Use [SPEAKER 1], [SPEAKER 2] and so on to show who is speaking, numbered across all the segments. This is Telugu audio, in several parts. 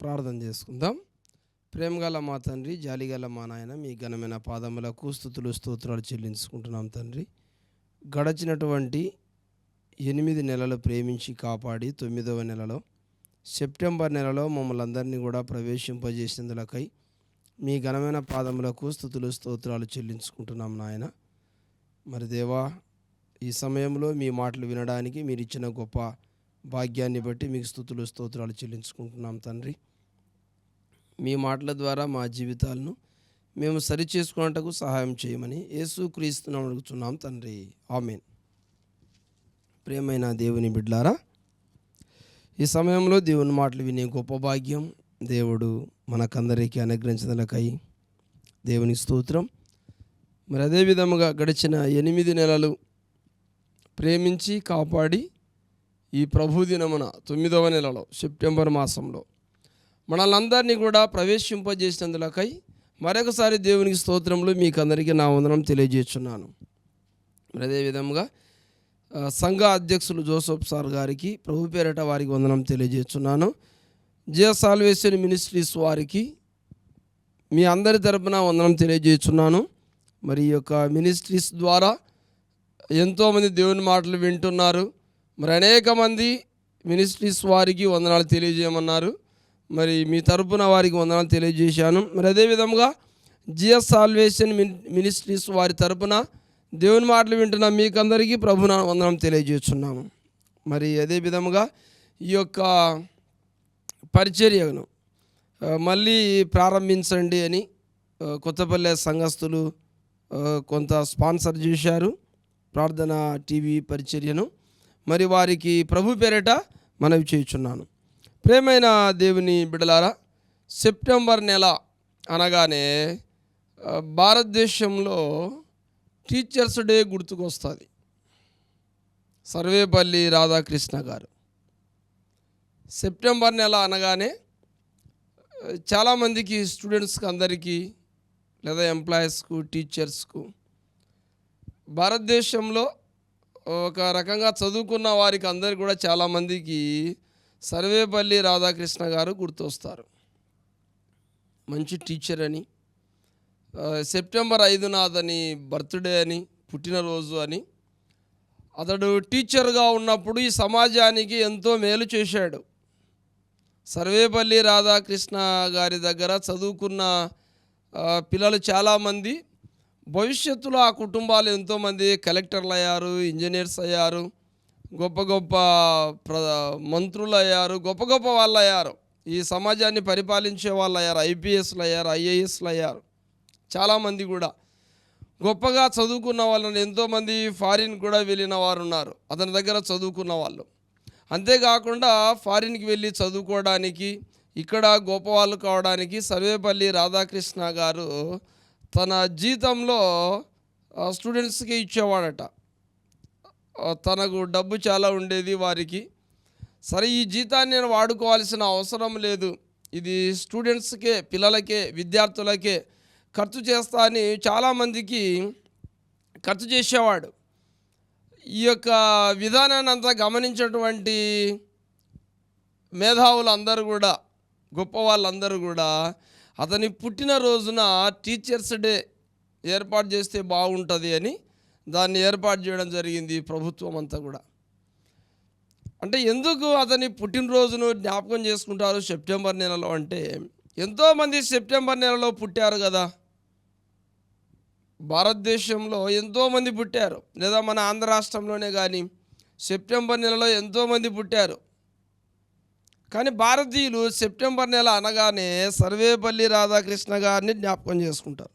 [SPEAKER 1] ప్రార్థన చేసుకుందాం. ప్రేమగల మా తండ్రి జాలిగల మా నాయన మీ ఘనమైన పాదములకు స్థుతులు స్తోత్రాలు చెల్లించుకుంటున్నాం తండ్రి. గడచినటువంటి ఎనిమిది నెలలు ప్రేమించి కాపాడి తొమ్మిదవ నెలలో సెప్టెంబర్ నెలలో మమ్మల్ని అందరినీ కూడా ప్రవేశింపజేసినందులకై మీ ఘనమైన పాదములకు స్థుతులు స్తోత్రాలు చెల్లించుకుంటున్నాం నాయన. మరి దేవా ఈ సమయంలో మీ మాటలు వినడానికి మీరు ఇచ్చిన గొప్ప భాగ్యాన్ని బట్టి మీకు స్థుతులు స్తోత్రాలు చెల్లించుకుంటున్నాం తండ్రి. మీ మాటల ద్వారా మా జీవితాలను మేము సరిచేసుకున్నట్టుకు సహాయం చేయమని యేసు క్రీస్తున్నాం అడుగుతున్నాం తండ్రి. ఆమెన్. ప్రేమైన దేవుని బిడ్లారా ఈ సమయంలో దేవుని మాటలు వినే గొప్ప భాగ్యం దేవుడు మనకందరికీ అనుగ్రహించదలకై దేవుని స్తోత్రం. మరి అదే విధముగా గడిచిన ఎనిమిది నెలలు ప్రేమించి కాపాడి ఈ ప్రభు దినమున తొమ్మిదవ నెలలో సెప్టెంబర్ మాసంలో మనల్ందరినీ కూడా ప్రవేశింపజేసినందులకై మరొకసారి దేవునికి స్తోత్రములు మీకు అందరికీ నా వందనం తెలియజేస్తున్నాను. అదేవిధంగా సంఘ అధ్యక్షులు జోసఫ్ సార్ గారికి ప్రభు పేరట వారికి వందనం తెలియజేస్తున్నాను. జియో సాల్వేషన్ మినిస్ట్రీస్ వారికి మీ అందరి తరపున వందనం తెలియజేస్తున్నాను. మరి ఈ యొక్క మినిస్ట్రీస్ ద్వారా ఎంతోమంది దేవుని మాటలు వింటున్నారు. మరి అనేక మంది మినిస్ట్రీస్ వారికి వందనాలు తెలియజేయమన్నారు. మరి మీ తరపున వారికి వందనాలు తెలియజేశాను. మరి అదేవిధంగా జిఎస్ సాల్వేషన్ మిన్- మినిస్ట్రీస్ వారి తరపున దేవుని మాటలు వింటున్న మీకందరికీ ప్రభున వందనం తెలియజేస్తున్నాము. మరి అదే విధముగా ఈ యొక్క పరిచర్యను మళ్ళీ ప్రారంభించండి అని కొత్తపల్లె సంఘస్థులు కొంత స్పాన్సర్ చేశారు. ప్రార్థన టీవీ పరిచర్యను. మరి వారికి ప్రభు పేరిట మనవి చేయుచున్నాను. ప్రేమైన దేవుని బిడలారా సెప్టెంబర్ నెల అనగానే భారతదేశంలో టీచర్స్ డే గుర్తుకొస్తుంది. సర్వేపల్లి రాధాకృష్ణ గారు. సెప్టెంబర్ నెల అనగానే చాలామందికి స్టూడెంట్స్కి అందరికీ లేదా ఎంప్లాయీస్కు టీచర్స్కు భారతదేశంలో ఒక రకంగా చదువుకున్న వారికి అందరు కూడా చాలామందికి సర్వేపల్లి రాధాకృష్ణ గారు గుర్తొస్తారు. మంచి టీచర్ అని. సెప్టెంబర్ ఐదున అతని బర్త్డే అని పుట్టినరోజు అని. అతడు టీచర్గా ఉన్నప్పుడు ఈ సమాజానికి ఎంతో మేలు చేశాడు. సర్వేపల్లి రాధాకృష్ణ గారి దగ్గర చదువుకున్న పిల్లలు చాలామంది భవిష్యత్తులో ఆ కుటుంబాలు ఎంతోమంది కలెక్టర్లు అయ్యారు ఇంజనీర్స్ అయ్యారు గొప్ప గొప్ప ప్ర మంత్రులు అయ్యారు గొప్ప గొప్ప వాళ్ళు అయ్యారు. ఈ సమాజాన్ని పరిపాలించే వాళ్ళు అయ్యారు ఐపీఎస్లు అయ్యారు ఐఏఎస్లు అయ్యారు. చాలామంది కూడా. గొప్పగా చదువుకున్న వాళ్ళని ఎంతోమంది ఫారిన్ కూడా వెళ్ళిన వారు ఉన్నారు. అతని దగ్గర చదువుకున్న వాళ్ళు. అంతేకాకుండా ఫారిన్కి వెళ్ళి చదువుకోవడానికి ఇక్కడ గోపవాళ్ళు కావడానికి సర్వేపల్లి రాధాకృష్ణ గారు తన జీతంలో స్టూడెంట్స్కి ఇచ్చేవాడట. తనకు డబ్బు చాలా ఉండేది వారికి. సరే ఈ జీతాన్ని నేను వాడుకోవాల్సిన అవసరం లేదు. ఇది స్టూడెంట్స్కే పిల్లలకే విద్యార్థులకే ఖర్చు చేస్తా అని చాలామందికి ఖర్చు చేసేవాడు. ఈ యొక్క విధానాన్ని అంతా గమనించినటువంటి మేధావులు అందరూ కూడా గొప్ప వాళ్ళందరూ కూడా అతని పుట్టినరోజున టీచర్స్ డే ఏర్పాటు చేస్తే బాగుంటుంది అని దాన్ని ఏర్పాటు చేయడం జరిగింది ప్రభుత్వం అంతా కూడా. అంటే ఎందుకు అతని పుట్టినరోజును జ్ఞాపకం చేసుకుంటారు సెప్టెంబర్ నెలలో అంటే ఎంతోమంది సెప్టెంబర్ నెలలో పుట్టారు కదా. భారతదేశంలో ఎంతోమంది పుట్టారు లేదా మన ఆంధ్ర రాష్ట్రంలోనే కానీ సెప్టెంబర్ నెలలో ఎంతోమంది పుట్టారు. కానీ భారతీయులు సెప్టెంబర్ నెల అనగానే సర్వేపల్లి రాధాకృష్ణ గారిని జ్ఞాపకం చేసుకుంటారు.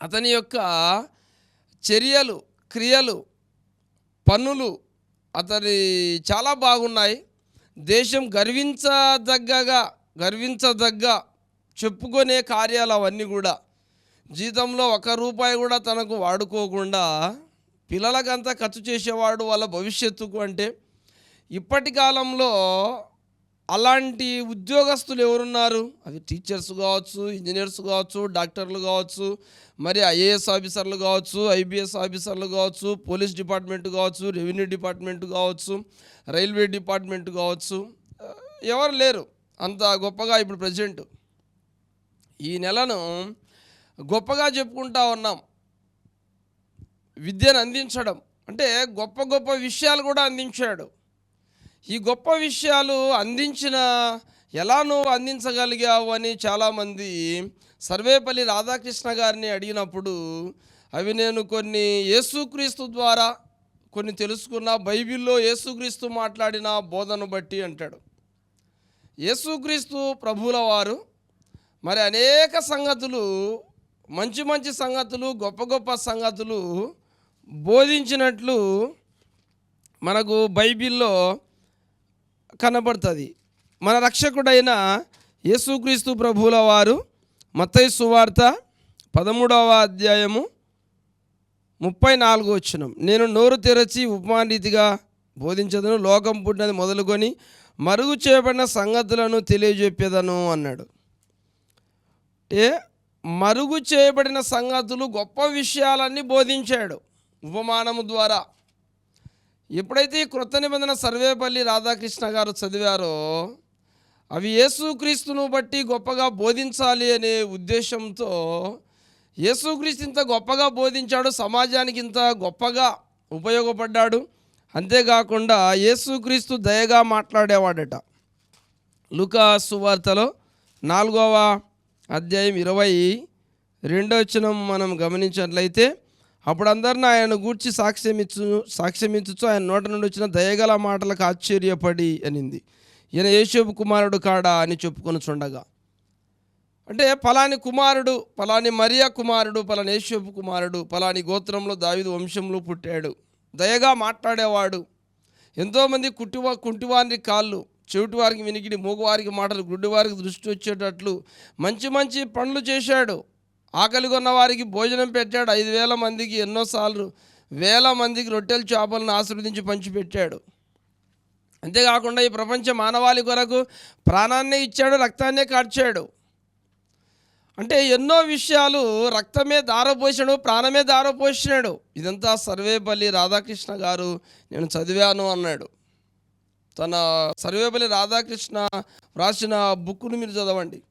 [SPEAKER 1] అతని యొక్క చర్యలు క్రియలు పనులు అతని చాలా బాగున్నాయి. దేశం గర్వించదగ్గగా గర్వించదగ్గ చెప్పుకునే కార్యాలు అవన్నీ కూడా. జీతంలో ఒక రూపాయి కూడా తనకు వాడుకోకుండా పిల్లలకంతా ఖర్చు చేసేవాడు వాళ్ళ భవిష్యత్తుకు అంటే ఇప్పటి కాలంలో అలాంటి ఉద్యోగస్తులు ఎవరున్నారు? అవి టీచర్స్ కావచ్చు ఇంజనీర్స్ కావచ్చు డాక్టర్లు కావచ్చు మరి ఐఏఎస్ ఆఫీసర్లు కావచ్చు ఐబిఎస్ ఆఫీసర్లు కావచ్చు పోలీస్ డిపార్ట్మెంట్ కావచ్చు రెవెన్యూ డిపార్ట్మెంట్ కావచ్చు రైల్వే డిపార్ట్మెంట్ కావచ్చు. ఎవరు లేరు. అంత గొప్పగా ఇప్పుడు ప్రజెంట్. ఈ నెలను గొప్పగా చెప్పుకుంటా ఉన్నాం. విద్యను అందించడం. అంటే గొప్ప గొప్ప విషయాలు కూడా అందించాడు. ఈ గొప్ప విషయాలు అందించిన ఎలా నువ్వు అందించగలిగావు అని చాలామంది సర్వేపల్లి రాధాకృష్ణ గారిని అడిగినప్పుడు అవి నేను కొన్ని యేసుక్రీస్తు ద్వారా కొన్ని తెలుసుకున్న బైబిల్లో యేసుక్రీస్తు మాట్లాడిన బోధను బట్టి అంటాడు. యేసుక్రీస్తు ప్రభువుల వారు మరి అనేక సంగతులు మంచి మంచి సంగతులు గొప్ప గొప్ప సంగతులు బోధించినట్లు మనకు బైబిల్లో కనబడుతుంది. మన రక్షకుడైన యేసుక్రీస్తు ప్రభువుల వారు మత్తయి సువార్త పదమూడవ అధ్యాయము ముప్పై నాలుగు వచ్చినం నేను నోరు తెరచి ఉపమానరీతిగా బోధించదను లోకం పుట్టినది మొదలుకొని మరుగు చేయబడిన సంగతులను తెలియజెప్పేదను అన్నాడు. అంటే మరుగు చేయబడిన సంగతులు గొప్ప విషయాలన్నీ బోధించాడు ఉపమానము ద్వారా. ఎప్పుడైతే ఈ క్రొత్త నిబంధన సర్వేపల్లి రాధాకృష్ణ గారు చదివారో అవి యేసుక్రీస్తును బట్టి గొప్పగా బోధించాలి అనే ఉద్దేశంతో యేసుక్రీస్తు ఇంత గొప్పగా బోధించాడు సమాజానికి ఇంత గొప్పగా ఉపయోగపడ్డాడు. అంతేకాకుండా యేసుక్రీస్తు దయగా మాట్లాడేవాడట. లుకా సువార్తలో నాలుగవ అధ్యాయం ఇరవై రెండో మనం గమనించినట్లయితే అప్పుడు అందరిని ఆయన గూర్చి సాక్ష్యమిచ్చు సాక్ష్యమిచ్చు ఆయన నోట నుండి వచ్చిన దయగల మాటలకు ఆశ్చర్యపడి అనింది. ఈయన యేషోబు కుమారుడు కాడా అని చెప్పుకొని చుండగా. అంటే పలాని కుమారుడు పలాని మరియా కుమారుడు పలాని యేషోబు కుమారుడు పలాని గోత్రంలో దావిదు వంశంలో పుట్టాడు. దయగా మాట్లాడేవాడు. ఎంతోమంది కుటివ కుంటివారి కాళ్ళు చెవిటివారికి వినికిడి మూగవారికి మాటలు గుడ్డివారికి దృష్టి వచ్చేటట్లు మంచి మంచి పనులు చేశాడు. ఆకలి కొన్న వారికి భోజనం పెట్టాడు. ఐదు వేల మందికి ఎన్నోసార్లు వేల మందికి రొట్టెలు చేపలను ఆశీర్వదించి పంచిపెట్టాడు. అంతేకాకుండా ఈ ప్రపంచ మానవాళి కొరకు ప్రాణాన్నే ఇచ్చాడు రక్తాన్నే కాడ్చాడు అంటే ఎన్నో విషయాలు రక్తమే దారపోసాడు ప్రాణమే దారపోసినాడు ఇదంతా సర్వేపల్లి రాధాకృష్ణ గారు నేను చదివాను అన్నాడు. తన సర్వేపల్లి రాధాకృష్ణ రాసిన బుక్ను మీరు చదవండి.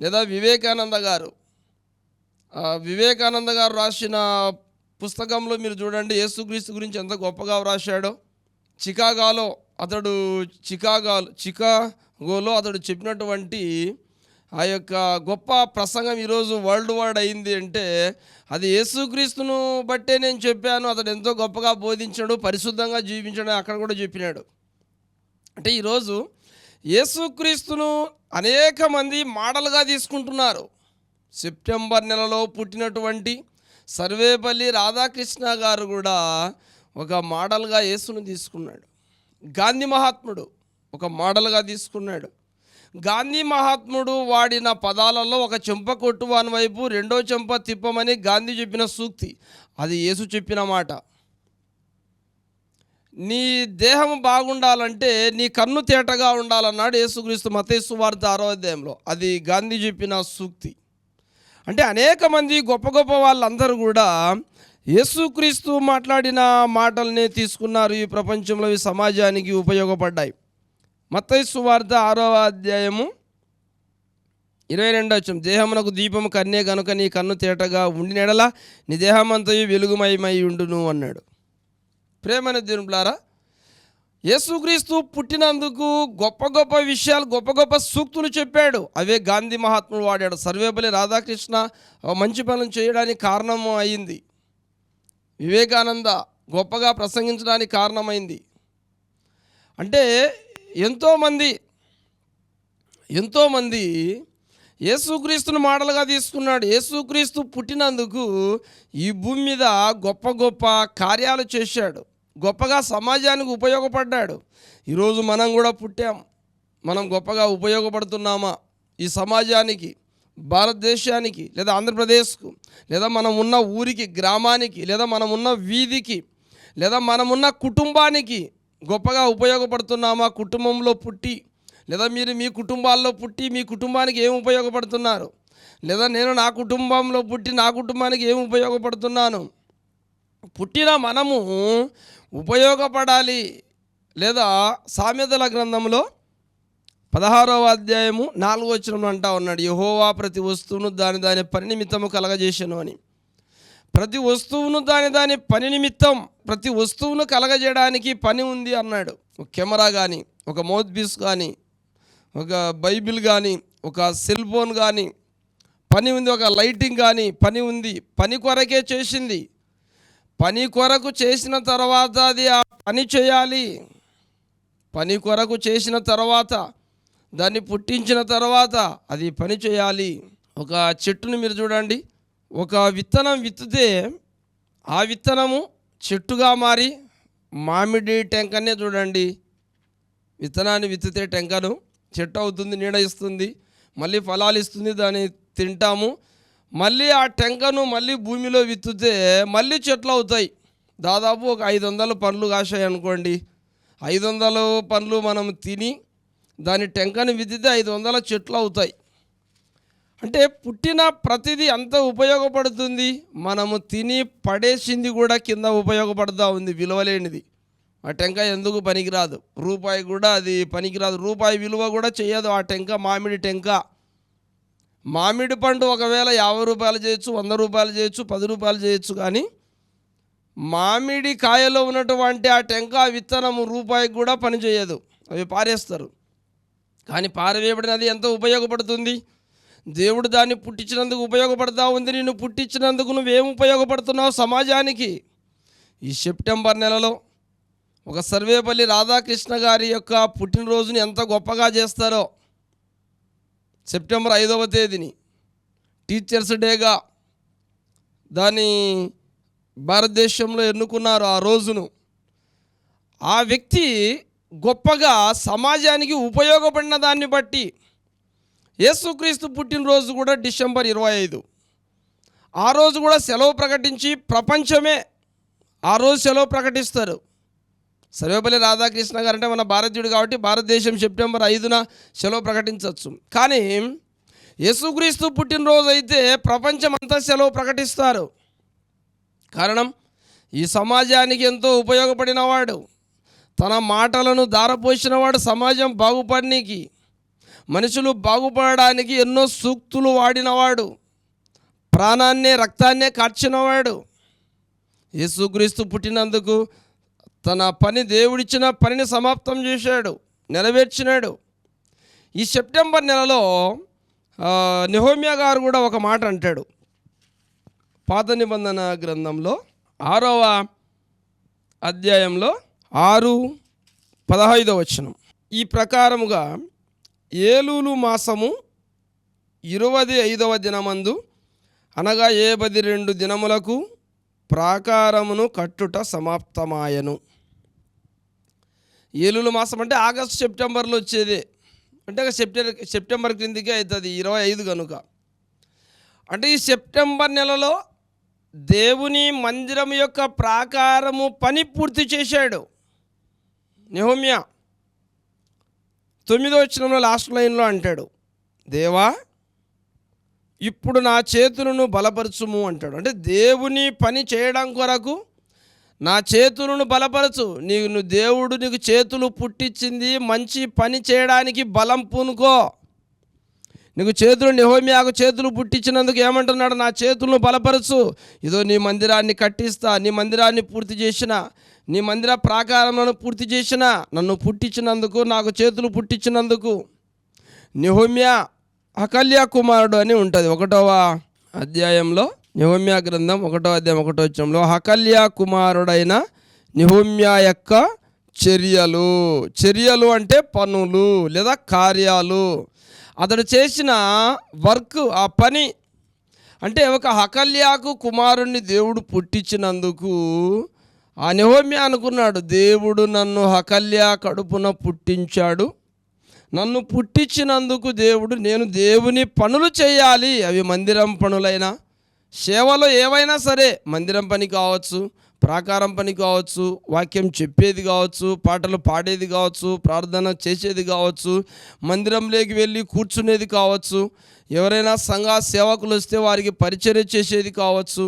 [SPEAKER 1] లేదా వివేకానంద గారు. వివేకానంద గారు రాసిన పుస్తకంలో మీరు చూడండి యేసుక్రీస్తు గురించి ఎంత గొప్పగా వ్రాశాడో. చికాగాలో అతడు చికాగాలో చికాగోలో అతడు చెప్పినటువంటి ఆ యొక్క గొప్ప ప్రసంగం ఈరోజు వరల్డ్ వైడ్ అయింది అంటే అది యేసుక్రీస్తును బట్టే నేను చెప్పాను అతడు ఎంతో గొప్పగా బోధించాడు పరిశుద్ధంగా జీవించాడు అక్కడ కూడా చెప్పినాడు. అంటే ఈరోజు యేసుక్రీస్తును అనేక మంది మోడల్గా తీసుకుంటున్నారు. సెప్టెంబర్ నెలలో పుట్టినటువంటి సర్వేపల్లి రాధాకృష్ణ గారు కూడా ఒక మోడల్గా యేసును తీసుకున్నాడు. గాంధీ మహాత్ముడు ఒక మోడల్గా తీసుకున్నాడు. గాంధీ మహాత్ముడు వాడిన పదాలలో ఒక చెంప కొట్టు వాని వైపు రెండో చెంప తిప్పమని గాంధీ చెప్పిన సూక్తి. అది యేసు చెప్పిన మాట. నీ దేహం బాగుండాలంటే నీ కన్ను తేటగా ఉండాలన్నాడు యేసుక్రీస్తు మతేసు వార్త ఆరో అధ్యాయంలో. అది గాంధీ చెప్పిన సూక్తి. అంటే అనేక మంది గొప్ప గొప్ప వాళ్ళందరూ కూడా యేసుక్రీస్తు మాట్లాడిన మాటల్ని తీసుకున్నారు ఈ ప్రపంచంలో ఈ సమాజానికి ఉపయోగపడ్డాయి. మత్తైసు వార్త ఆరో అధ్యాయము ఇరవై రెండో వచ్చం దేహమునకు దీపము కన్నే కనుక నీ కన్ను తేటగా ఉండినెడలా నీ దేహమంతయు వెలుగుమయమై ఉండును అన్నాడు. ప్రేమైన దేవులారా యేసుక్రీస్తు పుట్టినందుకు గొప్ప గొప్ప విషయాలు గొప్ప గొప్ప సూక్తులు చెప్పాడు. అవే గాంధీ మహాత్ముడు వాడాడు. సర్వేపల్లి రాధాకృష్ణ మంచి పనులు చేయడానికి కారణం అయింది. వివేకానంద గొప్పగా ప్రసంగించడానికి కారణమైంది. అంటే ఎంతోమంది ఎంతోమంది యేసుక్రీస్తును మోడల్గా తీసుకున్నాడు. యేసుక్రీస్తు పుట్టినందుకు ఈ భూమి మీద గొప్ప గొప్ప కార్యాలు చేశాడు. గొప్పగా సమాజానికి ఉపయోగపడ్డాడు. ఈరోజు మనం కూడా పుట్టాం. మనం గొప్పగా ఉపయోగపడుతున్నామా? ఈ సమాజానికి భారతదేశానికి లేదా ఆంధ్రప్రదేశ్కు లేదా మనం ఉన్న ఊరికి గ్రామానికి లేదా మనం ఉన్న వీధికి లేదా మనమున్న కుటుంబానికి గొప్పగా ఉపయోగపడుతున్నామా? కుటుంబంలో పుట్టి లేదా మీరు మీ కుటుంబాల్లో పుట్టి మీ కుటుంబానికి ఏం ఉపయోగపడుతున్నారు? లేదా నేను నా కుటుంబంలో పుట్టి నా కుటుంబానికి ఏం ఉపయోగపడుతున్నాను? పుట్టిన మనము ఉపయోగపడాలి లేదా సామెతల గ్రంథంలో పదహారవ అధ్యాయము నాలుగో వచనంలో అంటా ఉన్నాడు యహోవా ప్రతి వస్తువును దాని దాని పని నిమిత్తము కలగజేసను అని. ప్రతి వస్తువును దాని దాని పని నిమిత్తం ప్రతి వస్తువును కలగజేయడానికి పని ఉంది అన్నాడు. ఒక కెమెరా కానీ ఒక మౌత్ పీస్ కానీ ఒక బైబిల్ కానీ ఒక సెల్ ఫోన్ కానీ పని ఉంది ఒక లైటింగ్ కానీ పని ఉంది. పని కొరకే చేసింది. పని కొరకు చేసిన తర్వాత అది ఆ పని చేయాలి. పని కొరకు చేసిన తర్వాత దాన్ని పుట్టించిన తర్వాత అది పని చేయాలి. ఒక చెట్టుని మీరు చూడండి. ఒక విత్తనం విత్తితే ఆ విత్తనము చెట్టుగా మారి మామిడి టెంకనే చూడండి. విత్తనాన్ని విత్తితే టెంకను చెట్టు అవుతుంది నీడ ఇస్తుంది మళ్ళీ ఫలాలు ఇస్తుంది దాన్ని తింటాము. మళ్ళీ ఆ టెంకను మళ్ళీ భూమిలో విత్తితే మళ్ళీ చెట్లు అవుతాయి. దాదాపు ఒక ఐదు వందల పండ్లు కాశాయి అనుకోండి. ఐదు వందల పండ్లు మనం తిని దాని టెంకను విత్తితే ఐదు వందల చెట్లు అవుతాయి. అంటే పుట్టిన ప్రతిదీ అంత ఉపయోగపడుతుంది? మనము తిని పడేసింది కూడా కింద ఉపయోగపడుతూ ఉంది విలువలేనిది. ఆ టెంక ఎందుకు పనికిరాదు? రూపాయి కూడా అది పనికిరాదు. రూపాయి విలువ కూడా చేయదు ఆ టెంక మామిడి టెంక. మామిడి పండు ఒకవేళ యాభై రూపాయలు చేయొచ్చు వంద రూపాయలు చేయొచ్చు పది రూపాయలు చేయొచ్చు కానీ మామిడి కాయలో ఉన్నటువంటి ఆ టెంక విత్తనము రూపాయికి కూడా పనిచేయదు అవి పారేస్తారు. కానీ పారవేయబడినది ఎంతో ఉపయోగపడుతుంది. దేవుడు దాన్ని పుట్టించినందుకు ఉపయోగపడతా ఉంది. నిన్ను పుట్టించినందుకు నువ్వేం ఉపయోగపడుతున్నావు సమాజానికి? ఈ సెప్టెంబర్ నెలలో ఒక సర్వేపల్లి రాధాకృష్ణ గారి యొక్క పుట్టినరోజుని ఎంత గొప్పగా చేస్తారో సెప్టెంబర్ ఐదవ తేదీని టీచర్స్ డేగా దాన్ని భారతదేశంలో ఎన్నుకున్నారు ఆ రోజును. ఆ వ్యక్తి గొప్పగా సమాజానికి ఉపయోగపడిన దాన్ని బట్టి యేసుక్రీస్తు పుట్టినరోజు కూడా డిసెంబర్ ఇరవై ఐదు. ఆ రోజు కూడా సెలవు ప్రకటించి ప్రపంచమే ఆ రోజు సెలవు ప్రకటిస్తారు. సర్వేపల్లి రాధాకృష్ణ గారు అంటే మన భారతీయుడు కాబట్టి భారతదేశం సెప్టెంబర్ ఐదున సెలవు ప్రకటించవచ్చు. కానీ యేసుక్రీస్తు పుట్టినరోజు అయితే ప్రపంచం అంతా సెలవు ప్రకటిస్తారు. కారణం ఈ సమాజానికి ఎంతో ఉపయోగపడినవాడు. తన మాటలను దారపోసినవాడు సమాజం బాగుపడనీకి మనుషులు బాగుపడడానికి ఎన్నో సూక్తులు వాడినవాడు. ప్రాణాన్నే రక్తాన్నే కార్చినవాడు. యేసుక్రీస్తు పుట్టినందుకు తన పని దేవుడిచ్చిన పనిని సమాప్తం చేశాడు నెరవేర్చినాడు. ఈ సెప్టెంబర్ నెలలో నిహోమియా గారు కూడా ఒక మాట అంటాడు. పాత నిబంధన గ్రంథంలో ఆరవ అధ్యాయంలో ఆరు పదహైదవ వచనం. ఈ ప్రకారముగా ఏలూలు మాసము ఇరవది ఐదవ దినమందు అనగా ఏ పది రెండు దినములకు ప్రాకారమును కట్టుట సమాప్తమాయను. ఏలూలు మాసం అంటే ఆగస్టు సెప్టెంబర్లో వచ్చేదే. అంటే సెప్టెంబర్ సెప్టెంబర్ క్రిందికే అవుతుంది ఇరవై ఐదు కనుక. అంటే ఈ సెప్టెంబర్ నెలలో దేవుని మందిరం యొక్క ప్రాకారము పని పూర్తి చేశాడు. నిహోమ్య తొమ్మిదో వచ్చినంలో లాస్ట్ లైన్లో అంటాడు దేవా ఇప్పుడు నా చేతులను బలపరచుము అంటాడు. అంటే దేవుని పని చేయడం కొరకు నా చేతులను బలపరచు. నీకు నువ్వు దేవుడు నీకు చేతులు పుట్టించింది మంచి పని చేయడానికి బలం పూనుకో. నీకు చేతులు నిహోమియాకు చేతులు పుట్టించినందుకు ఏమంటున్నాడు? నా చేతులను బలపరచు. ఇదో నీ మందిరాన్ని కట్టిస్తా నీ మందిరాన్ని పూర్తి చేసిన నీ మందిర ప్రాకారంలో పూర్తి చేసిన నన్ను పుట్టించినందుకు నాకు చేతులు పుట్టించినందుకు. నిహోమ్యా అకల్యా కుమారుడు అని ఉంటుంది. ఒకటవ అధ్యాయంలో నిహోమ్యా గ్రంథం ఒకటో అధ్యాయం ఒకటో వచ్చంలో హకల్యా కుమారుడైన నిహోమ్యా యొక్క చర్యలు. చర్యలు అంటే పనులు లేదా కార్యాలు. అతడు చేసిన వర్క్ ఆ పని అంటే ఒక హకల్యాకు కుమారుణ్ణి దేవుడు పుట్టించినందుకు ఆ నిహోమ్య అనుకున్నాడు దేవుడు నన్ను హకల్యా కడుపున పుట్టించాడు. నన్ను పుట్టించినందుకు దేవుడు నేను దేవుని పనులు చేయాలి. అవి మందిరం పనులైనా సేవలో ఏవైనా సరే మందిరం పని కావచ్చు ప్రాకారం పని కావచ్చు వాక్యం చెప్పేది కావచ్చు పాటలు పాడేది కావచ్చు ప్రార్థన చేసేది కావచ్చు మందిరంలోకి వెళ్ళి కూర్చునేది కావచ్చు ఎవరైనా సంఘ సేవకులు వస్తే వారికి పరిచర్య చేసేది కావచ్చు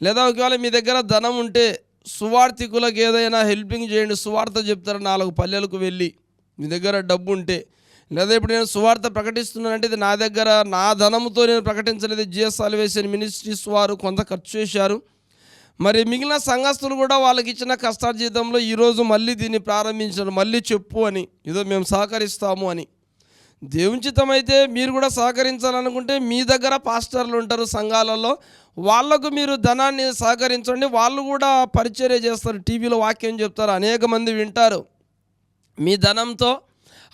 [SPEAKER 1] లేదా ఒకవేళ మీ దగ్గర ధనం ఉంటే సువార్థికులకు ఏదైనా హెల్పింగ్ చేయండి సువార్త చెప్తారు నాలుగు పల్లెలకు వెళ్ళి మీ దగ్గర డబ్బు ఉంటే లేదా ఇప్పుడు నేను సువార్త ప్రకటిస్తున్నానంటే ఇది నా దగ్గర నా ధనముతో నేను ప్రకటించలేదు. జిఎస్ సాల్వేషన్ మినిస్ట్రీస్ వారు కొంత ఖర్చు చేశారు. మరి మిగిలిన సంఘస్థులు కూడా వాళ్ళకి ఇచ్చిన కష్టార్జితంలో ఈరోజు మళ్ళీ దీన్ని ప్రారంభించారు. మళ్ళీ చెప్పు అని ఏదో మేము సహకరిస్తాము అని. దేవుంచితమైతే మీరు కూడా సహకరించాలనుకుంటే మీ దగ్గర పాస్టర్లు ఉంటారు సంఘాలలో. వాళ్ళకు మీరు ధనాన్ని సహకరించండి. వాళ్ళు కూడా పరిచర్య చేస్తారు. టీవీలో వాక్యం చెప్తారు. అనేక మంది వింటారు. మీ ధనంతో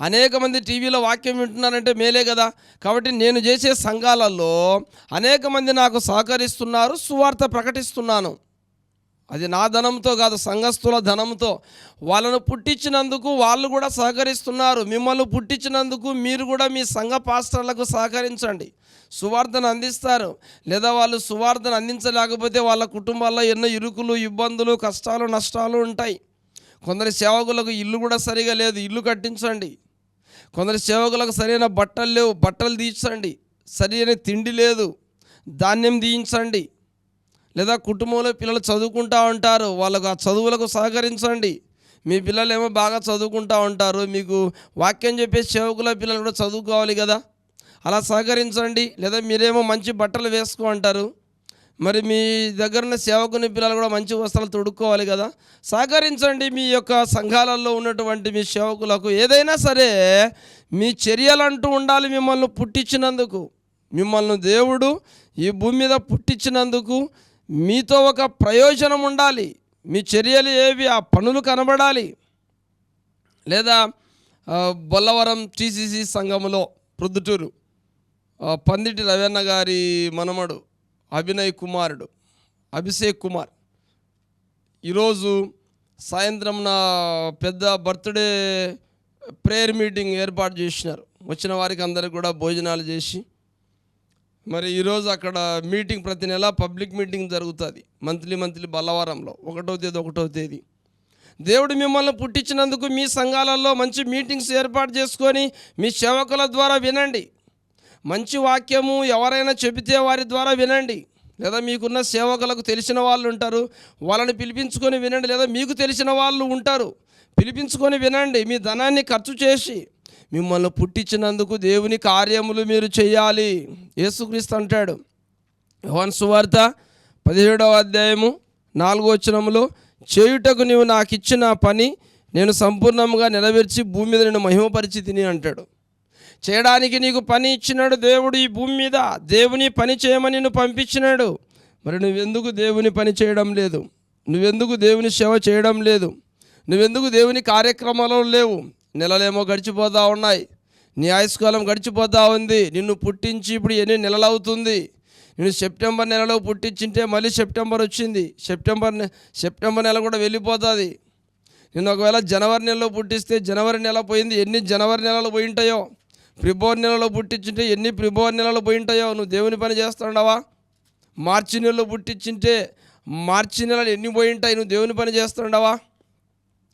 [SPEAKER 1] అనేక మంది టీవీలో వాక్యం వింటున్నారంటే మేలే కదా. కాబట్టి నేను చేసే సంఘాలలో అనేక మంది నాకు సహకరిస్తున్నారు సువార్త ప్రకటిస్తున్నాను. అది నా ధనంతో కాదు సంఘస్థుల ధనంతో. వాళ్ళను పుట్టించినందుకు వాళ్ళు కూడా సహకరిస్తున్నారు. మిమ్మల్ని పుట్టించినందుకు మీరు కూడా మీ సంఘ పాస్టర్లకు సహకరించండి. సువార్తను అందిస్తారు. లేదా వాళ్ళు సువార్తను అందించలేకపోతే వాళ్ళ కుటుంబాల్లో ఎన్నో ఇరుకులు ఇబ్బందులు కష్టాలు నష్టాలు ఉంటాయి. కొందరి సేవకులకు ఇల్లు కూడా సరిగా లేదు. ఇల్లు కట్టించండి. కొందరు సేవకులకు సరైన బట్టలు లేవు. బట్టలు తీయించండి. సరైన తిండి లేదు. ధాన్యం తీయించండి. లేదా కుటుంబంలో పిల్లలు చదువుకుంటూ ఉంటారు. వాళ్ళకు ఆ చదువులకు సహకరించండి. మీ పిల్లలు ఏమో బాగా చదువుకుంటూ ఉంటారు. మీకు వాక్యం చెప్పే సేవకుల పిల్లలు కూడా చదువుకోవాలి కదా. అలా సహకరించండి. లేదా మీరేమో మంచి బట్టలు వేసుకో అంటారు. మరి మీ దగ్గర ఉన్న సేవకుని పిల్లలు కూడా మంచి వస్త్రాలు తొడుక్కోవాలి కదా. సహకరించండి మీ యొక్క సంఘాలలో ఉన్నటువంటి మీ సేవకులకు. ఏదైనా సరే మీ చర్యలంటూ ఉండాలి మిమ్మల్ని పుట్టించినందుకు. మిమ్మల్ని దేవుడు ఈ భూమి మీద పుట్టించినందుకు మీతో ఒక ప్రయోజనం ఉండాలి. మీ చర్యలు ఏవి? ఆ పనులు కనబడాలి. లేదా బొల్లవరం టీసీసీ సంఘములో ప్రొద్దుటూరు పందిటి రవీణ గారి మనమడు అభినయ్ కుమారుడు అభిషేక్ కుమార్. ఈరోజు సాయంత్రం నా పెద్ద బర్త్డే ప్రేయర్ మీటింగ్ ఏర్పాటు చేసినారు. వచ్చిన వారికి అందరికి కూడా భోజనాలు చేసి మరి ఈరోజు అక్కడ మీటింగ్ ప్రతి నెల పబ్లిక్ మీటింగ్ జరుగుతుంది మంత్లీ మంత్లీ బల్లవారంలో ఒకటో తేదీ ఒకటో తేదీ. దేవుడు మిమ్మల్ని పుట్టించినందుకు మీ సంఘాలలో మంచి మీటింగ్స్ ఏర్పాటు చేసుకొని మీ సేవకుల ద్వారా వినండి. మంచి వాక్యము ఎవరైనా చెబితే వారి ద్వారా వినండి. లేదా మీకున్న సేవకులకు తెలిసిన వాళ్ళు ఉంటారు. వాళ్ళని పిలిపించుకొని వినండి. లేదా మీకు తెలిసిన వాళ్ళు ఉంటారు. పిలిపించుకొని వినండి. మీ ధనాన్ని ఖర్చు చేసి మిమ్మల్ని పుట్టించినందుకు దేవుని కార్యములు మీరు చేయాలి. యేసుక్రీస్తు అంటాడు. యోహాను సువార్త పదిహేడవ అధ్యాయము నాలుగో వచనములో చేయుటకు నీవు నాకు ఇచ్చిన పని నేను సంపూర్ణంగా నెరవేర్చి భూమి మీద నేను మహిమపరిచి తిని అంటాడు. చేయడానికి నీకు పని ఇచ్చినాడు దేవుడు ఈ భూమి మీద. దేవుని పని చేయమని నిన్ను పంపించినాడు. మరి నువ్వెందుకు దేవుని పని చేయడం లేదు? నువ్వెందుకు దేవుని సేవ చేయడం లేదు? నువ్వెందుకు దేవుని కార్యక్రమాలు లేవు? నెలలేమో గడిచిపోతూ ఉన్నాయి. నీ ఆయుష్కాలం గడిచిపోతూ ఉంది. నిన్ను పుట్టించి ఇప్పుడు ఎన్ని నెలలు అవుతుంది? నేను సెప్టెంబర్ నెలలో పుట్టించింటే మళ్ళీ సెప్టెంబర్ వచ్చింది. సెప్టెంబర్ నె- సెప్టెంబర్ నెల కూడా వెళ్ళిపోతుంది. నేను ఒకవేళ జనవరి నెలలో పుట్టిస్తే జనవరి నెల పోయింది. ఎన్ని జనవరి నెలలు పోయి ప్రిబోర్ నెలలో పుట్టించుంటే ఎన్ని ప్రిబోర్ నెలలు పోయి ఉంటాయో నువ్వు దేవుని పని చేస్తుండవా? మార్చి నెలలో పుట్టించుంటే మార్చి నెలలు ఎన్ని పోయి ఉంటాయి నువ్వు దేవుని పని చేస్తుండవా?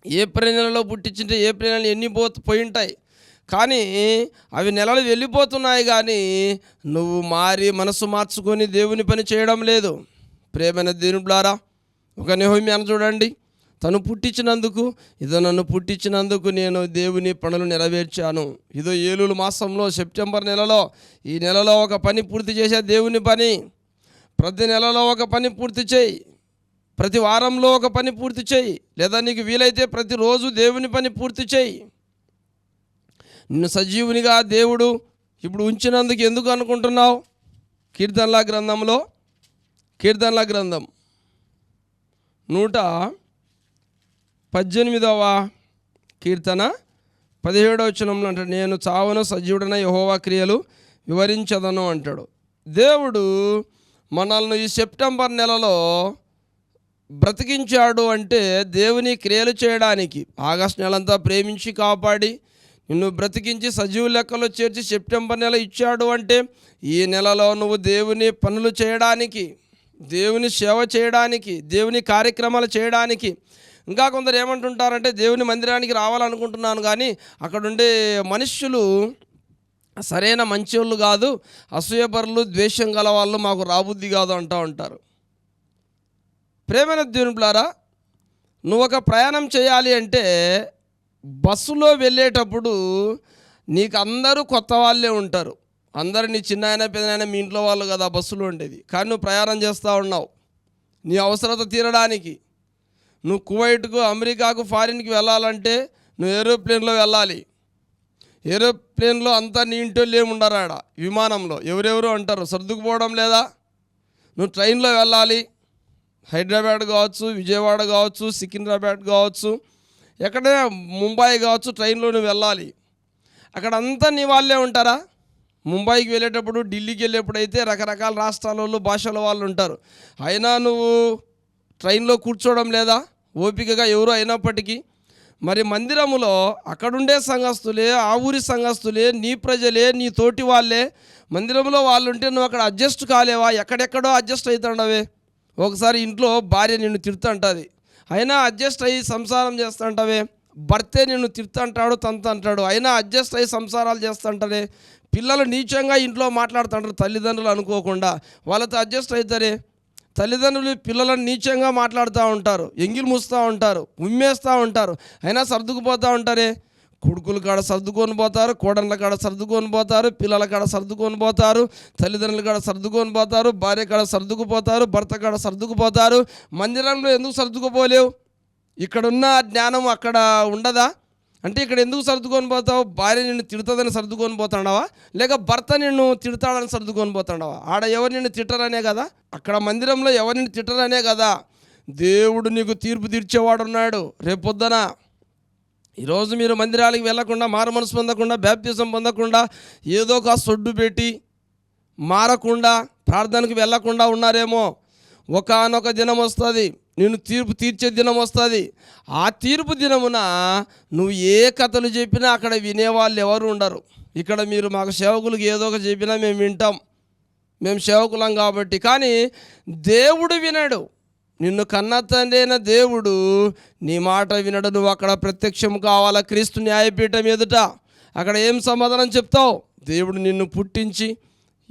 [SPEAKER 1] ఏప్రిల్ నెలలో పుట్టించింటే ఏప్రిల్ నెలలు ఎన్ని పో పోయి ఉంటాయి కానీ అవి నెలలు వెళ్ళిపోతున్నాయి కానీ నువ్వు మారి మనసు మార్చుకొని దేవుని పని చేయడం లేదు. ప్రేమైన దేవుడారా ఒక నెహోమ్యాను చూడండి. తను పుట్టించినందుకు ఇదో నన్ను పుట్టించినందుకు నేను దేవుని పనులు నెరవేర్చాను. ఇదో ఏలూరు మాసంలో సెప్టెంబర్ నెలలో ఈ నెలలో ఒక పని పూర్తి చేసే దేవుని పని. ప్రతి నెలలో ఒక పని పూర్తి చేయి. ప్రతి వారంలో ఒక పని పూర్తి చేయి. లేదా నీకు వీలైతే ప్రతిరోజు దేవుని పని పూర్తి చేయి. నిన్ను సజీవునిగా దేవుడు ఇప్పుడు ఉంచినందుకు ఎందుకు అనుకుంటున్నావు? కీర్తనల గ్రంథంలో కీర్తనల గ్రంథం. నూట పద్దెనిమిదవ కీర్తన పదిహేడవ వచనంలో అంటాడు నేను చావను సజీవుడన యహోవా క్రియలు వివరించదను అంటాడు. దేవుడు మనల్ని ఈ సెప్టెంబర్ నెలలో బ్రతికించాడు అంటే దేవుని క్రియలు చేయడానికి ఆగస్ట్ నెలంతా ప్రేమించి కాపాడి నిన్ను బ్రతికించి సజీవ లెక్కలో చేర్చి సెప్టెంబర్ నెల ఇచ్చాడు అంటే ఈ నెలలో నువ్వు దేవుని పనులు చేయడానికి దేవుని సేవ చేయడానికి దేవుని కార్యక్రమాలు చేయడానికి ఇంకా కొందరు ఏమంటుంటారంటే దేవుని మందిరానికి రావాలనుకుంటున్నాను కానీ అక్కడుండే మనుష్యులు సరైన మంచోళ్ళు కాదు అసూయపరులు ద్వేషం గల వాళ్ళు మాకు రాబుద్ది కాదు అంటూ ఉంటారు. ప్రేమైన దేవునిలారా నువ్వు ఒక ప్రయాణం చేయాలి అంటే బస్సులో వెళ్ళేటప్పుడు నీకు అందరూ కొత్త వాళ్ళే ఉంటారు. అందరు నీ చిన్న అయినా పెద్ద మీ ఇంట్లో వాళ్ళు కదా బస్సులో ఉండేది. కానీ నువ్వు ప్రయాణం చేస్తూ ఉన్నావు. నీ అవసరత తీరడానికి నువ్వు కువైట్కు అమెరికాకు ఫారిన్కి వెళ్ళాలంటే నువ్వు ఏరోప్లేన్లో వెళ్ళాలి. ఏరోప్లేన్లో అంతా నీ ఇంటోళ్ళు ఏముండరు ఆడ విమానంలో. ఎవరెవరు అంటారు? సర్దుకుపోవడం లేదా? నువ్వు ట్రైన్లో వెళ్ళాలి. హైదరాబాద్ కావచ్చు విజయవాడ కావచ్చు సికింద్రాబాద్ కావచ్చు ఎక్కడైనా ముంబై కావచ్చు ట్రైన్లో నువ్వు వెళ్ళాలి. అక్కడ అంతా నీ వాళ్ళే ఉంటారా? ముంబైకి వెళ్ళేటప్పుడు ఢిల్లీకి వెళ్ళేటప్పుడు అయితే రకరకాల రాష్ట్రాల వాళ్ళు భాషల వాళ్ళు ఉంటారు. అయినా నువ్వు ట్రైన్లో కూర్చోవడం లేదా? ఓపికగా ఎవరు అయినప్పటికీ. మరి మందిరములో అక్కడుండే సంఘస్థులే ఆ ఊరి సంఘస్థులే నీ ప్రజలే నీ తోటి వాళ్ళే. మందిరంలో వాళ్ళు ఉంటే నువ్వు అక్కడ అడ్జస్ట్ కాలేవా? ఎక్కడెక్కడో అడ్జస్ట్ అవుతాడవే ఒకసారి ఇంట్లో భార్య నిన్ను తిడుతుంటుంది. అయినా అడ్జస్ట్ అయ్యి సంసారం చేస్తుంటావే. భర్తే నిన్ను తిడుతుంటాడు తంత అంటాడు అయినా అడ్జస్ట్ అయ్యి సంసారాలు చేస్తుంటారే పిల్లలు నీచంగా ఇంట్లో మాట్లాడుతుంటారు తల్లిదండ్రులు అనుకోకుండా. వాళ్ళతో అడ్జస్ట్ అవుతారే తల్లిదండ్రులు పిల్లలను నీచంగా మాట్లాడుతూ ఉంటారు ఎంగిల్ మూస్తూ ఉంటారు ఉమ్మేస్తూ ఉంటారు. అయినా సర్దుకుపోతూ ఉంటారే? కొడుకుల కాడ సర్దుకొని పోతారు కోడళ్ళ కాడ సర్దుకొని పోతారు పిల్లల కాడ సర్దుకొని పోతారు తల్లిదండ్రుల కాడ సర్దుకొని పోతారు భార్య కాడ సర్దుకుపోతారు భర్త కాడ సర్దుకుపోతారు. మందిరంలో ఎందుకు సర్దుకుపోలేవు? ఇక్కడున్న జ్ఞానం అక్కడ ఉండదా? అంటే ఇక్కడ ఎందుకు సర్దుకొని పోతావు? భార్య నిన్ను తిడుతుందని సర్దుకొని పోతాడావా లేక భర్త నిన్ను తిడతాడని సర్దుకొని పోతాడావా ఆడ ఎవరు నిన్ను తిట్టరనే కదా? అక్కడ మందిరంలో ఎవరు నిన్ను తిట్టరనే కదా? దేవుడు నీకు తీర్పు తీర్చేవాడు ఉన్నాడు రేపొద్దున ఈరోజు మీరు మందిరాలకు వెళ్ళకుండా మారు మనసు పొందకుండా బ్యాప్తిజం పొందకుండా ఏదో ఒక సొడ్డు పెట్టి మారకుండా ప్రార్థనకు వెళ్ళకుండా ఉన్నారేమో. ఒకానొక దినం వస్తుంది. నేను తీర్పు తీర్చే దినం వస్తుంది. ఆ తీర్పు దినమున నువ్వు ఏ కథలు చెప్పినా అక్కడ వినేవాళ్ళు ఎవరు ఉండరు. ఇక్కడ మీరు మాకు సేవకులకు ఏదో ఒక చెప్పినా మేము వింటాం. మేము సేవకులం కాబట్టి. కానీ దేవుడు వినడు. నిన్ను కన్న దేవుడు నీ మాట వినడు. నువ్వు అక్కడ ప్రత్యక్షం కావాలా? క్రీస్తు న్యాయపీఠం ఎదుట. అక్కడ ఏం సమాధానం చెప్తావు? దేవుడు నిన్ను పుట్టించి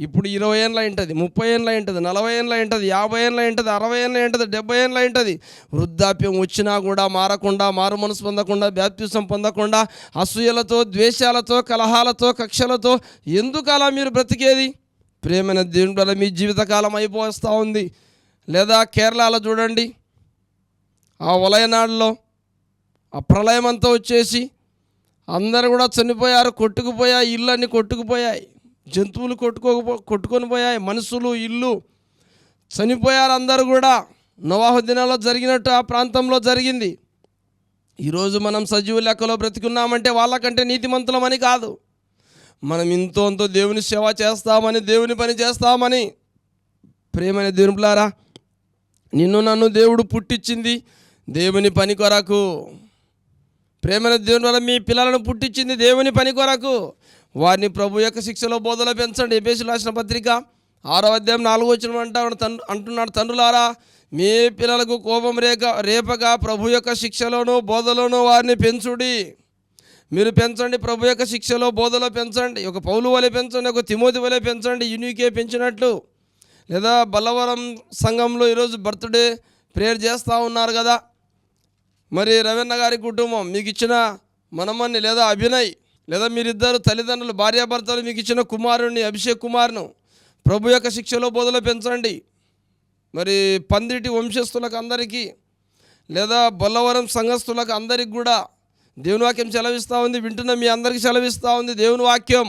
[SPEAKER 1] ఇప్పుడు ఇరవై ఏళ్ళ ఉంటుంది ముప్పై ఏళ్ళ ఉంటుంది నలభై ఏళ్ళ ఉంటుంది యాభై ఏళ్ళ ఉంటుంది అరవై ఏళ్ళ ఉంటుంది డెబ్బై ఏళ్ళ ఉంటుంది వృద్ధాప్యం వచ్చినా కూడా మారకుండా మారు మనసు పొందకుండా బ్యాప్తిసం పొందకుండా అసూయలతో ద్వేషాలతో కలహాలతో కక్షలతో ఎందుకు అలా మీరు బ్రతికేది? ప్రేమైన దేవుని వల్ల మీ జీవితకాలం అయిపోస్తూ ఉంది. లేదా కేరళలో చూడండి. ఆ వలయనాడులో ఆ ప్రళయం అంతా వచ్చేసి అందరు కూడా చనిపోయారు కొట్టుకుపోయాయి ఇళ్ళన్నీ కొట్టుకుపోయాయి. జంతువులు కొట్టుకో కొట్టుకొని పోయాయి మనుషులు ఇల్లు చనిపోయారు అందరూ కూడా. నవాహు దినాల్లో జరిగినట్టు ఆ ప్రాంతంలో జరిగింది. ఈరోజు మనం సజీవ లెక్కలో బ్రతికున్నామంటే వాళ్ళకంటే నీతిమంతులమని కాదు. మనం ఇంతో అంతో దేవుని సేవ చేస్తామని దేవుని పని చేస్తామని. ప్రేమైన దేవునిలారా నిన్ను నన్ను దేవుడు పుట్టించింది దేవుని పని కొరకు. ప్రేమైన దేవుని వల్ల మీ పిల్లలను పుట్టించింది దేవుని పని కొరకు. వారిని ప్రభు యొక్క శిక్షలో బోధలో పెంచండి. ఎబేసి రాసిన పత్రిక ఆరో అధ్యాయం నాలుగో వచ్చిన అంటాడు తండ్రి అంటున్నాడు. తండ్రులారా మీ పిల్లలకు కోపం రేఖ రేపగా ప్రభు యొక్క శిక్షలోను బోధలోను వారిని పెంచుడి. మీరు పెంచండి. ప్రభు యొక్క శిక్షలో బోధలో పెంచండి. ఒక పౌలు వలె పెంచండి. ఒక తిమోతి వలె పెంచండి. యూనికే పెంచినట్లు. లేదా బల్లవరం సంఘంలో ఈరోజు బర్త్డే ప్రేయర్ చేస్తూ ఉన్నారు కదా. మరి రవీణ గారి కుటుంబం మీకు ఇచ్చిన మనమని లేదా అభినయ్ లేదా మీరిద్దరు తల్లిదండ్రులు భార్యాభర్తలు మీకు ఇచ్చిన కుమారుణ్ణి అభిషేక్ కుమార్ను ప్రభు యొక్క శిక్షలో బోధలో పెంచండి. మరి పందిటి వంశస్థులకు అందరికీ లేదా బొల్లవరం సంఘస్థులకు అందరికి కూడా దేవుని వాక్యం సెలవిస్తూ ఉంది వింటున్న మీ అందరికీ సెలవిస్తూ ఉంది. దేవుని వాక్యం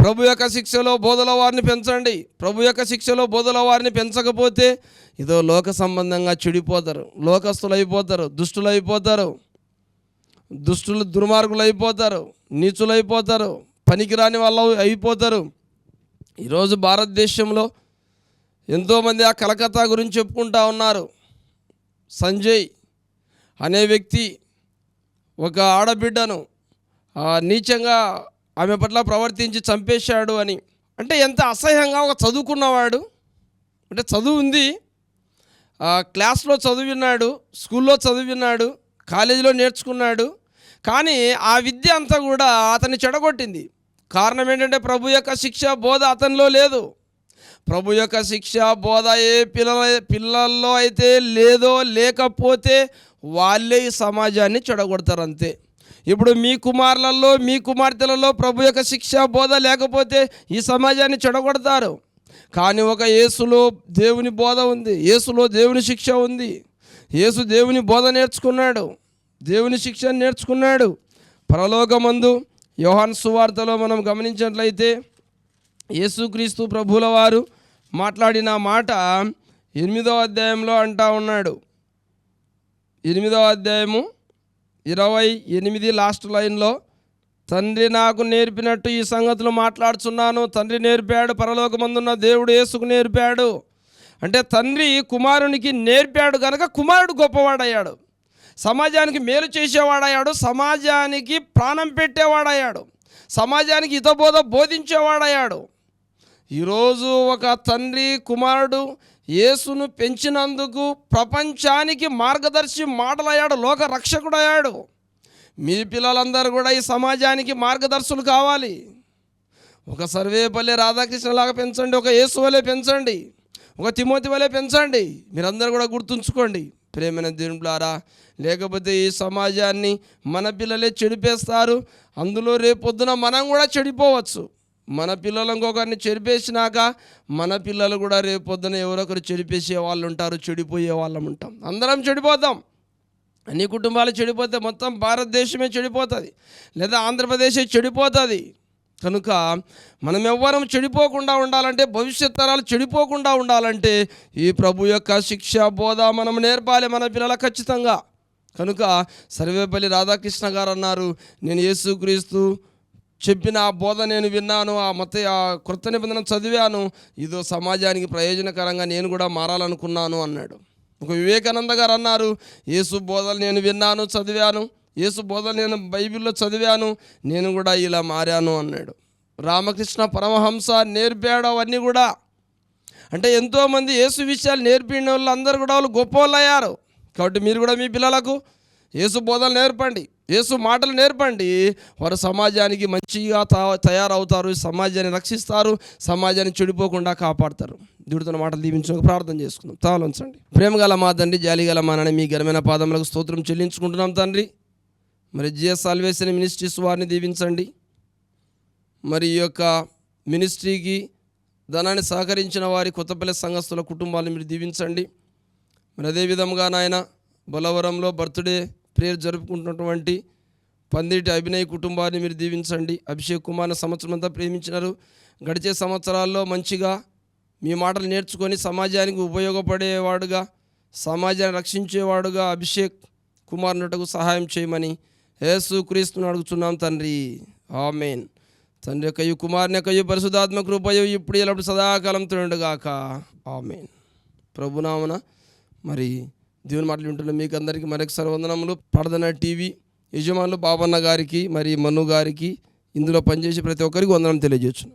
[SPEAKER 1] ప్రభు యొక్క శిక్షలో బోధల వారిని పెంచండి. ప్రభు యొక్క శిక్షలో బోధల వారిని పెంచకపోతే ఇదో లోక సంబంధంగా చెడిపోతారు లోకస్తులు అయిపోతారు దుష్టులు అయిపోతారు దుష్టులు దుర్మార్గులు అయిపోతారు నీచులు అయిపోతారు పనికిరాని వాళ్ళు అయిపోతారు. ఈరోజు భారతదేశంలో ఎంతోమంది ఆ కలకత్తా గురించి చెప్పుకుంటా ఉన్నారు. సంజయ్ అనే వ్యక్తి ఒక ఆడబిడ్డను నీచంగా ఆమె పట్ల ప్రవర్తించి చంపేశాడు అని. అంటే ఎంత అసహ్యంగా ఒక చదువుకున్నవాడు అంటే చదువు ఉంది క్లాస్లో చదివినాడు స్కూల్లో చదివినాడు కాలేజీలో నేర్చుకున్నాడు కానీ ఆ విద్య అంతా కూడా అతన్ని చెడగొట్టింది. కారణం ఏంటంటే ప్రభు యొక్క శిక్ష బోధ అతనిలో లేదు. ప్రభు యొక్క శిక్ష బోధ ఏ పిల్లల పిల్లల్లో అయితే లేదో లేకపోతే వాళ్ళే ఈ సమాజాన్ని చెడగొడతారు అంతే ఇప్పుడు మీ కుమారులలో మీ కుమార్తెలలో ప్రభు యొక్క శిక్ష బోధ లేకపోతే ఈ సమాజాన్ని చెడగొడతారు. కానీ ఒక యేసులో దేవుని బోధ ఉంది. యేసులో దేవుని శిక్ష ఉంది. యేసు దేవుని బోధ నేర్చుకున్నాడు. దేవుని శిక్షను నేర్చుకున్నాడు. పరలోకమందు యోహాన్ సువార్తలో మనం గమనించినట్లయితే యేసుక్రీస్తు ప్రభుల వారు మాట్లాడిన మాట ఎనిమిదో అధ్యాయంలో అంటా ఉన్నాడు. ఎనిమిదవ అధ్యాయము ఇరవై ఎనిమిది లాస్ట్ లైన్లో తండ్రి నాకు నేర్పినట్టు ఈ సంగతులు మాట్లాడుచున్నాను. తండ్రి నేర్పాడు పరలోకమందున్న దేవుడు యేసుకు నేర్పాడు. అంటే తండ్రి కుమారునికి నేర్పాడు కనుక కుమారుడు గొప్పవాడయ్యాడు. సమాజానికి మేలు చేసేవాడయ్యాడు సమాజానికి ప్రాణం పెట్టేవాడయ్యాడు సమాజానికి హితబోధ బోధించేవాడయ్యాడు. ఈరోజు ఒక తండ్రి కుమారుడు యేసును పెంచినందుకు ప్రపంచానికి మార్గదర్శి మాటలయ్యాడు లోక రక్షకుడయ్యాడు. మీ పిల్లలందరూ కూడా ఈ సమాజానికి మార్గదర్శులు కావాలి. ఒక సర్వేపల్లి రాధాకృష్ణలాగా పెంచండి ఒక యేసు వలె పెంచండి ఒక తిమోతి వలె పెంచండి. మీరందరూ కూడా గుర్తుంచుకోండి. ప్రేమైన దేవులారా లేకపోతే ఈ సమాజాన్ని మన పిల్లలే చెడిపేస్తారు. అందులో రేపొద్దున మనం కూడా చెడిపోవచ్చు. మన పిల్లలు ఇంకొకరిని చెడిపేసినాక మన పిల్లలు కూడా రేపొద్దున ఎవరొకరు చెడిపేసే వాళ్ళు ఉంటారు చెడిపోయే వాళ్ళం ఉంటాం. అందరం చెడిపోతాం. అన్ని కుటుంబాలు చెడిపోతే మొత్తం భారతదేశమే చెడిపోతుంది. లేదా ఆంధ్రప్రదేశే చెడిపోతుంది. కనుక మనం ఎవ్వరం చెడిపోకుండా ఉండాలంటే భవిష్యత్ తరాలు చెడిపోకుండా ఉండాలంటే ఈ ప్రభు యొక్క శిక్ష బోధ మనం నేర్పాలి మన పిల్లల ఖచ్చితంగా. కనుక సర్వేపల్లి రాధాకృష్ణ గారు అన్నారు నేను యేసుక్రీస్తు చెప్పిన ఆ బోధ నేను విన్నాను ఆ మత ఆ కృత నిబంధన చదివాను ఇదో సమాజానికి ప్రయోజనకరంగా నేను కూడా మారాలనుకున్నాను అన్నాడు. ఒక వివేకానంద గారు అన్నారు యేసు బోధలు నేను విన్నాను చదివాను యేసు బోధలు నేను బైబిల్లో చదివాను నేను కూడా ఇలా మారాను అన్నాడు. రామకృష్ణ పరమహంస నేర్పాడు అవన్నీ కూడా. అంటే ఎంతోమంది యేసు విషయాలు నేర్పిన వాళ్ళు అందరూ కూడా వాళ్ళు గొప్ప వాళ్ళు అయ్యారు కాబట్టి మీరు కూడా మీ పిల్లలకు యేసు బోధలు నేర్పండి. యేసు మాటలు నేర్పండి. వారు సమాజానికి మంచిగా తా- తయారవుతారు సమాజాన్ని రక్షిస్తారు సమాజాన్ని చెడిపోకుండా కాపాడతారు. దుడితో మాటలు దీవించడానికి ప్రార్థన చేసుకుందాం. ప్రేమ ప్రేమగల మా తండ్రి జాలిగల మా నాన్న మీ ఘనమైన పాదములకు స్తోత్రం చెల్లించుకుంటున్నాం తండ్రి. మరి జిఎస్ సాల్వేషన్ మినిస్ట్రీస్ వారిని దీవించండి. మరి ఈ యొక్క మినిస్ట్రీకి ధనాన్ని సహకరించిన వారి కొత్తపల్లి సంఘస్థుల కుటుంబాలను మీరు దీవించండి. మరి అదేవిధంగా నాయన బొలవరంలో బర్త్డే ప్రేయర్ జరుపుకుంటున్నటువంటి పందిటి అభినయ్ కుటుంబాన్ని మీరు దీవించండి. అభిషేక్ కుమార్ని సంవత్సరం అంతా ప్రేమించినారు. గడిచే సంవత్సరాల్లో మంచిగా మీ మాటలు నేర్చుకొని సమాజానికి ఉపయోగపడేవాడుగా సమాజాన్ని రక్షించేవాడుగా అభిషేక్ కుమార్ నటకు సహాయం చేయమని యేసు క్రీస్తుని అడుగుతున్నాం తండ్రి. ఆమెన్. తండ్రి యొక్క ఈ కుమారుని యొక్క ఈ పరిశుధాత్మ కృపయు ఇప్పుడు ఎల్లప్పుడు సదాకాలం తిండుగాక ఆమెన్. ప్రభునామన మరి దేవుని మాటలు వింటున్న మీకు అందరికీ మరొకసారి వందనములు. ప్రార్థన టీవీ యజమానులు బాబన్న గారికి మరి మను గారికి ఇందులో పనిచేసే ప్రతి ఒక్కరికి వందనం తెలియజేయచ్చు